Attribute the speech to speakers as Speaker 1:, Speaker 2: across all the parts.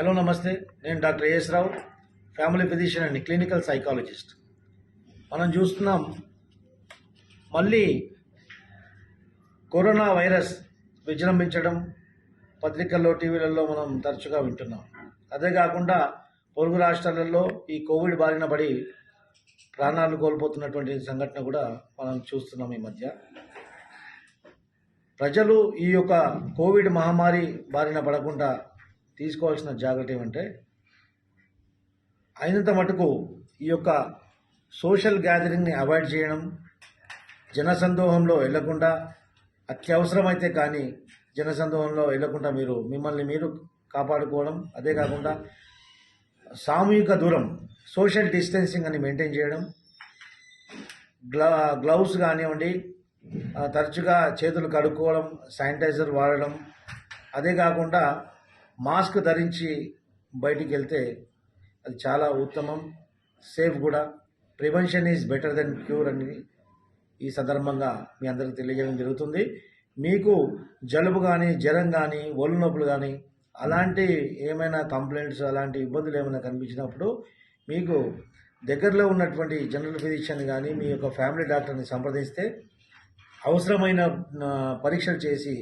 Speaker 1: Hello నమస్తే నేను doctor A S Rao family physician and clinical psychologist. మనం చూస్తున్నాం మళ్ళీ కరోనా వైరస్ విజృంభించడం పత్రికల్లో టీవీలలో మనం తరచుగా వింటున్నాం. అదే కాకుండా పొరుగు రాష్ట్రాలలో ఈ కోవిడ్ బారిన పడి ప్రాణాలు కోల్పోతున్నటువంటి సంఘటన కూడా మనం చూస్తున్నాం ఈ మధ్య. ప్రజలు ఈ యొక్క కోవిడ్ మహమ్మారి బారిన పడకుండా తీసుకోవాల్సిన జాగ్రత్త ఏమంటే అయినంత మటుకు ఈ యొక్క సోషల్ గ్యాదరింగ్ని అవాయిడ్ చేయడం జనసందోహంలో వెళ్ళకుండా అత్యవసరమైతే కానీ జనసందోహంలో వెళ్ళకుండా మీరు మిమ్మల్ని మీరు కాపాడుకోవడం అదే కాకుండా సామూహిక దూరం సోషల్ డిస్టెన్సింగ్ అని మెయింటైన్ చేయడం గ్లా గ్లౌస్ కానివ్వండి తరచుగా చేతులు కడుక్కోవడం శానిటైజర్ వాడడం అదే కాకుండా మాస్క్ ధరించి బయటికి వెళ్తే అది చాలా ఉత్తమం. సేఫ్ కూడా. Prevention is better than cure అని ఈ సందర్భంగా మీ అందరికి తెలియజేయడం జరుగుతుంది. మీకు జలుబు కానీ జ్వరం కానీ ఒళ్ళు నొప్పులు కానీ అలాంటి ఏమైనా కంప్లైంట్స్ అలాంటి ఇబ్బందులు ఏమైనా కనిపించినప్పుడు మీకు దగ్గరలో ఉన్నటువంటి జనరల్ ఫిజిషియన్ కానీ మీ యొక్క ఫ్యామిలీ డాక్టర్ని సంప్రదిస్తే అవసరమైన పరీక్షలు చేసి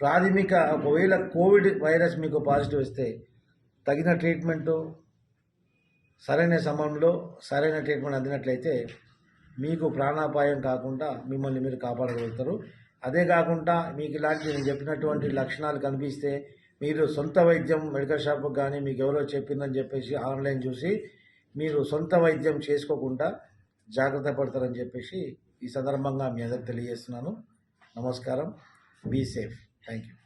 Speaker 1: ప్రాథమిక ఒకవేళ కోవిడ్ వైరస్ మీకు పాజిటివ్ వస్తే తగిన ట్రీట్మెంటు సరైన సమయంలో సరైన ట్రీట్మెంట్ అందినట్లయితే మీకు ప్రాణాపాయం కాకుండా మిమ్మల్ని మీరు కాపాడగలుగుతారు. అదే కాకుండా మీకు ఇలాంటి నేను చెప్పినటువంటి లక్షణాలు కనిపిస్తే మీరు సొంత వైద్యం మెడికల్ షాప్కి కానీ మీకు ఎవరో చెప్పిందని చెప్పేసి ఆన్లైన్ చూసి మీరు సొంత వైద్యం చేసుకోకుండా జాగ్రత్త పడతారని చెప్పేసి ఈ సందర్భంగా మీ అందరికి తెలియజేస్తున్నాను. నమస్కారం. Be safe. Thank you.